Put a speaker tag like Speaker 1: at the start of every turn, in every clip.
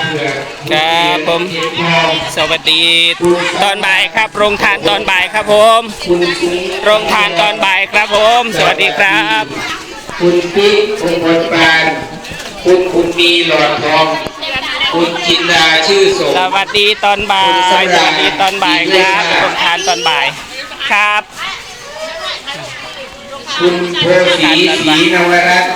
Speaker 1: เผือก
Speaker 2: ครับผม
Speaker 1: เขียนทอง
Speaker 2: สวัสดีตอนบ่ายครับ โรงทานตอนบ่ายครับผม
Speaker 1: คุณคุณ
Speaker 2: โรงทานตอนบ่ายครับผม สวัสดีครับ
Speaker 1: คุณพี่คุณพลปานคุณคุณมีหลอดทอง คุณจินดาชื่อสม
Speaker 2: สวัสดีตอนบ่าย สวัสดีตอนบ่ายครับ โรงทานตอนบ่ายครับ
Speaker 1: คุณโพสีศรีนวรัตน์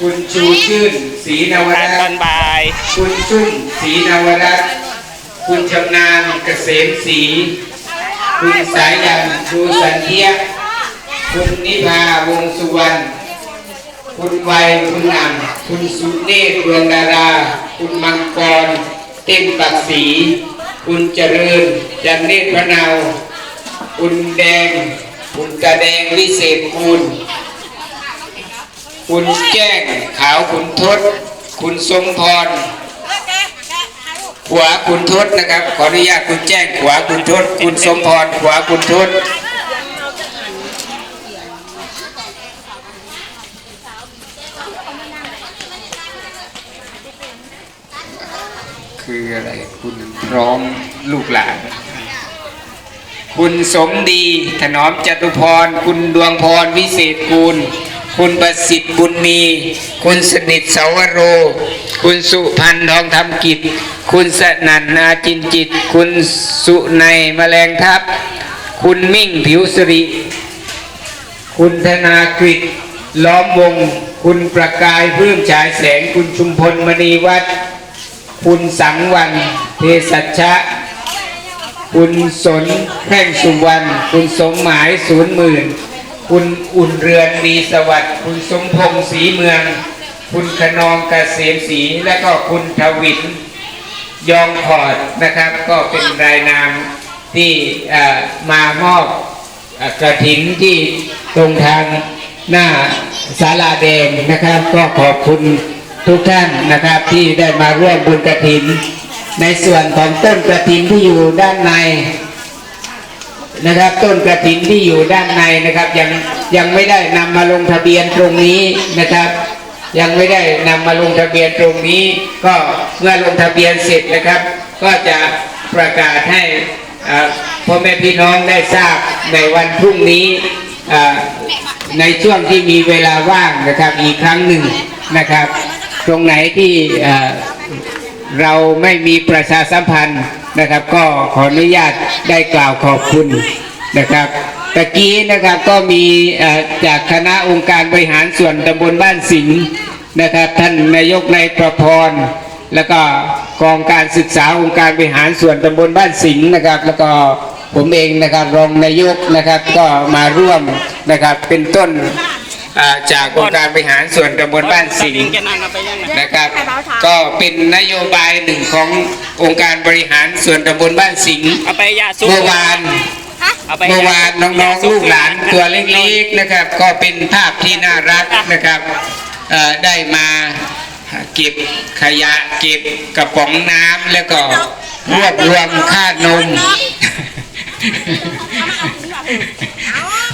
Speaker 1: คุณชูชื่นศรีนว
Speaker 2: ทา
Speaker 1: รั
Speaker 2: น
Speaker 1: ต
Speaker 2: ตอน
Speaker 1: น์
Speaker 2: บ่าย
Speaker 1: คุณชุ่มศรีนวรัตน์คุณชำนาญเกษมศรีคุณสายยันชูสันเทียคุณนิพาวงสุวรรณคุณวัยคุณอ่ำคุณสุเนศดวงดารา คุณมังกร เต้นปักศรีคุณเจริญจันเนตรพะนาวคุณแดง คุณกระแดงวิเศษคุณ คุณแจ้งขาวคุณทศ คุณสมพร ขวาคุณทศนะครับ ขออนุญาตคุณแจ้ง ขวาคุณทศคุณสมพร ขวาคุณทศคืออะไร คุณพร้อมลูกหลาน คุณสมดี ถนอมจตุพร คุณดวงพรวิเศษกูล คุณประสิทธิ์บุญมี คุณสนิทเสาวโร คุณสุพันธ์ทองธรรมกิจ คุณสนันนาจินจิต คุณสุในแมลงทับคุณมิ่งผิวสิริ คุณธนากฤษล้อมวง คุณประกายพื้มฉายแสง คุณชุมพลมณีวัฒน์คุณสังวันเทสัชะ คุณสนแพ่งสุวรรณ คุณสมหมายศูนย์หมื่น คุณอุ่นเรือนมีสวัสดิ์คุณสมพงศ์ศรีเมือง คุณขนองเกษมศรีและก็คุณทวินยองพอดนะครับ ก็เป็นรายนามที่เอ่อมามอบกระถินที่ตรงทางหน้าศาลาแดงนะครับ ก็ขอบคุณทุกท่านนะครับที่ได้มาร่วมบุญกระถิน ในส่วนของต้นกระถินที่อยู่ด้านใน นะครับต้นกระถินที่อยู่ด้านในนะครับยังยังไม่ได้นำมาลงทะเบียนตรงนี้นะครับ ยังไม่ได้นำมาลงทะเบียนตรงนี้ ก็เมื่อลงทะเบียนเสร็จนะครับ ก็จะประกาศให้พ่อแม่พี่น้องได้ทราบในวันพรุ่งนี้ในช่วงที่มีเวลาว่างนะครับอีกครั้งหนึ่งนะครับ ตรงไหนที่เราไม่มีประชาสัมพันธ์ นะครับ ก็ขออนุญาตได้กล่าวขอบคุณนะครับตะกี้นะครับก็มีจากคณะองค์การบริหารส่วนตำบลบ้านสิงห์นะครับ ท่านนายกนายประพรแล้วก็กองการศึกษาองค์การบริหารส่วนตำบลบ้านสิงห์นะครับ แล้วก็ผมเองนะครับรองนายกนะครับก็มาร่วมนะครับเป็นต้น อ่าจากองค์การบริหารส่วนตำบลบ้านสิงห์
Speaker 2: จะนั่งกันไปยังไง
Speaker 1: นะครับ ก็เป็นนโยบายหนึ่งขององค์การบริหารส่วนตำบลบ้านสิงห์
Speaker 2: เอาไปยาซุป
Speaker 1: เมื่อวาน
Speaker 2: เอาไป
Speaker 1: เมื่อวานน้องๆลูกหลานตัวเล็กๆนะครับ ก็เป็นภาพที่น่ารักนะครับเอ่อได้มาเก็บขยะเก็บกระป๋องน้ำแล้วก็รวบรวมค่านม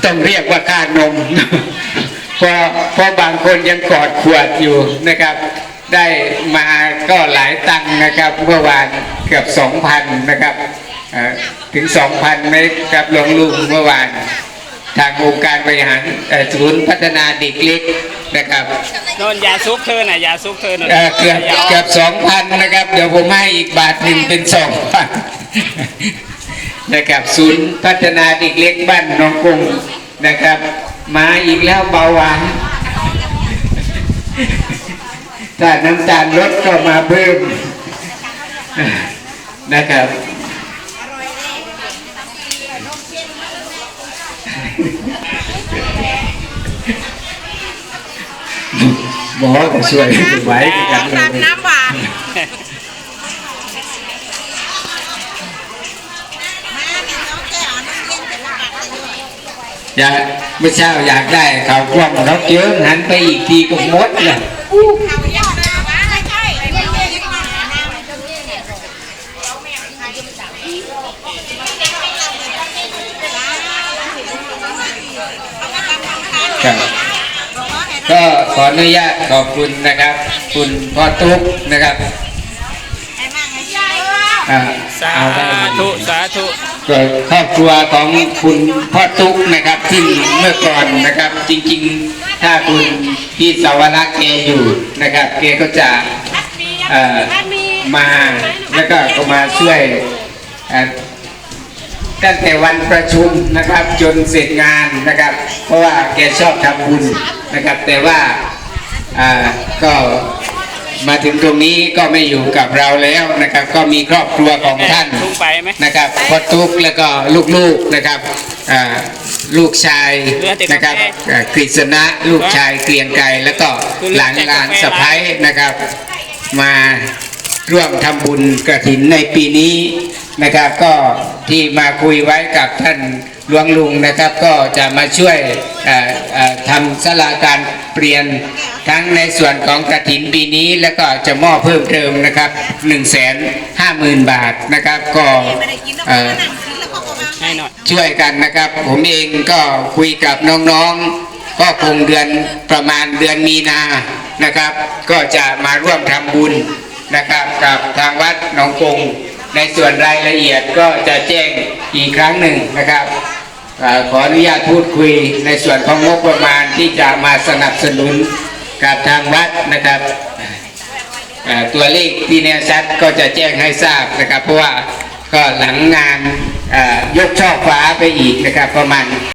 Speaker 1: ต้องเรียกว่าค่านมเพราะเพราะบางคนยังกอดขวดอยู่นะครับ ได้มาก็หลายตังค์นะครับ เมื่อวานเกือบสองพันนะครับเอ่อถึงสองพันเมตรครับหลวงลุงเมื่อวาน ทางองค์การบริหารเอ่อศูนย์พัฒนาเด็กเล็กนะครับ
Speaker 2: โดนยาซุปเธอน่ะยาซุปเธอน่ะ
Speaker 1: เอ่อเกือบเกือบสองพันนะครับ เดี๋ยวผมให้อีกบาทหนึ่งเป็นสองพันนะครับศูนย์พัฒนาเด็กเล็กบ้านหน้องกรุงนะครับ มาอีกแล้วเบาหวาน ถ้าน้ำตาลลดก็มาเพิ่มนะครับหมอก็ช่วยไว้กันเลย
Speaker 3: น้ำหวาน
Speaker 1: อยากเมื่อเช้าอยากได้เขาวกล้องเขาเจิ้งหันไปอีกทีก็หมดเลย
Speaker 3: ก็
Speaker 1: ขออนุญาตขอบคุณนะครับ คุณพ่อตุ๊กนะครับ
Speaker 2: สาธุสาธุ
Speaker 1: ก็ครอบครัวของคุณพ่อตุ๊กนะครับ ซึ่งเมื่อก่อนนะครับ จริงๆ ถ้าคุณพี่สาวรักษ์แกอยู่นะครับแกก็จะเอ่อมาแล้วก็ก็มาช่วยเอ่อตั้งแต่วันประชุมนะครับ จนเสร็จงานนะครับ เพราะว่าแกชอบทำบุญนะครับ แต่ว่าอ่าก็ มาถึงตรงนี้ก็ไม่อยู่กับเราแล้วนะครับ ก็มีครอบครัวของท่าน
Speaker 2: ลุงไปไหม
Speaker 1: นะครับพ่อตุ๊กแล้วก็ลูกๆนะครับอ่าลูกชาย
Speaker 2: เรือติดกาแฟ
Speaker 1: นะครับอ่ากฤษณะลูกชายเกรียงไกรแล้วก็หลานหลานสะพ้ายนะครับ มาร่วมทำบุญกระถินในปีนี้นะครับ ก็ที่มาคุยไว้กับท่าน หลวงลุงนะครับก็จะมาช่วยทำสลาการเปลี่ยนทั้งในส่วนของกระถินปีนี้ แล้วก็จะมอบเพิ่มเติมนะครับ1นึ่งแสนห้าหมื่นบาทนะครับก็
Speaker 2: ให้หน่อย
Speaker 1: ช่วยกันนะครับ ผมเองก็คุยกับน้องๆ ก็คงเดือนประมาณเดือนมีนานะครับ ก็จะมาร่วมทำบุญนะครับกับทางวัดหนองกงในส่วนรายละเอียดก็จะแจ้งอีกครั้งหนึ่งนะครับ ขออนุญาตพูดคุยในส่วนของงบประมาณที่จะมาสนับสนุนกับทางวัดนะครับตัวเลขที่แน่ชัดก็จะแจ้งให้ทราบนะครับ เพราะว่าก็หลังงานยกช่อฟ้าไปอีกนะครับประมาณ